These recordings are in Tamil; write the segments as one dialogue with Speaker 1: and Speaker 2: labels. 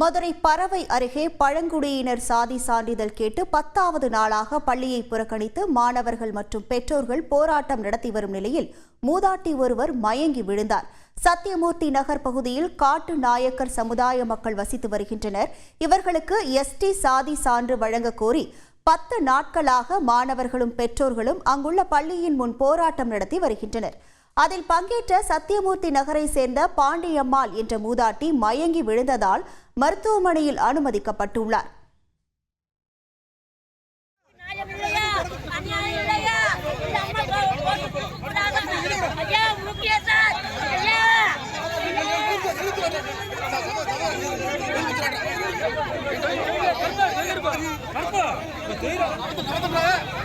Speaker 1: மதுரை பறவை அருகே பழங்குடியினர் சாதி சான்றிதழ் கேட்டு பத்தாவது நாளாக பள்ளியை புறக்கணித்து மாணவர்கள் மற்றும் பெற்றோர்கள் போராட்டம் நடத்தி வரும் நிலையில் மூதாட்டி ஒருவர் மயங்கி விழுந்தார். சத்தியமூர்த்தி நகர் பகுதியில் காட்டு நாயக்கர் சமுதாய மக்கள் வசித்து வருகின்றனர். இவர்களுக்கு எஸ்டி சாதி சான்று வழங்க கோரி பத்து நாட்களாக மாணவர்களும் பெற்றோர்களும் அங்குள்ள பள்ளியின் முன் போராட்டம் நடத்தி வருகின்றனர். அதில் பங்கேற்ற சத்தியமூர்த்தி நகரை சேர்ந்த பாண்டியம்மாள் என்ற மூதாட்டி மயங்கி விழுந்ததால் மருத்துவமனையில் அனுமதிக்கப்பட்டுள்ளார்.
Speaker 2: நியாயம்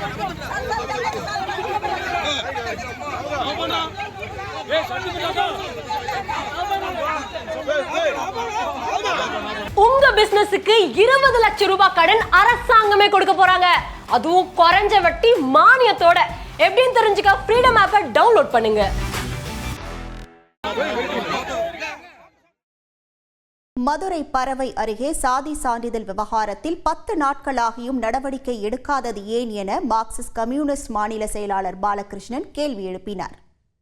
Speaker 3: உங்க பிசினஸுக்கு இருபது லட்சம் ரூபாய் கடன் அரசாங்கமே கொடுக்க போறாங்க. அதுவும் குறைஞ்ச வட்டி மானியத்தோட. எப்படின்னு தெரிஞ்சுக்க ஃப்ரீடம் ஆப்பை டவுன்லோட் பண்ணுங்க.
Speaker 1: மதுரை பறவை அருகே சாதி சான்றிதழ் விவகாரத்தில் பத்து நாட்களாகியும் நடவடிக்கை எடுக்காதது ஏன் என மார்க்சிஸ்ட் கம்யூனிஸ்ட் மாநில செயலாளர் பாலகிருஷ்ணன் கேள்வி எழுப்பினார்.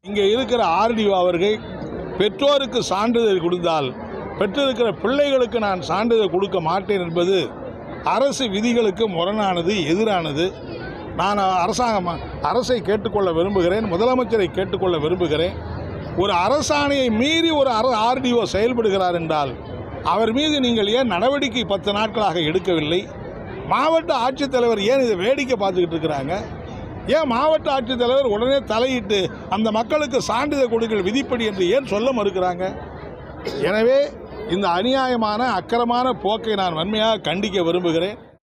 Speaker 4: இங்கே இருக்கிற ஆர்டிஓ அவர்கள் பெற்றோருக்கு சான்றிதழ் கொடுத்தால் பெற்றிருக்கிற பிள்ளைகளுக்கு நான் சான்றிதழ் கொடுக்க மாட்டேன் என்பது அரசு விதிகளுக்கு முரணானது எதிரானது. நான் அரசாங்கம் அரசை கேட்டுக்கொள்ள விரும்புகிறேன் முதலமைச்சரை கேட்டுக்கொள்ள விரும்புகிறேன். ஒரு அரசாணையை மீறி ஒரு அர ஆர்டிஓ செயல்படுகிறார் என்றால் அவர் மீது நீங்கள் ஏன் நடவடிக்கை பத்து நாட்களாக எடுக்கவில்லை? மாவட்ட ஆட்சித்தலைவர் ஏன் இதை வேடிக்கை பார்த்துக்கிட்டு இருக்கிறாங்க? ஏன் மாவட்ட ஆட்சித்தலைவர் உடனே தலையிட்டு அந்த மக்களுக்கு சான்றிதழ் கொடுங்கள் விதிப்படி என்று ஏன் சொல்ல மறுக்கிறாங்க? எனவே இந்த அநியாயமான அக்கிரமான போக்கை நான் வன்மையாக கண்டிக்க விரும்புகிறேன்.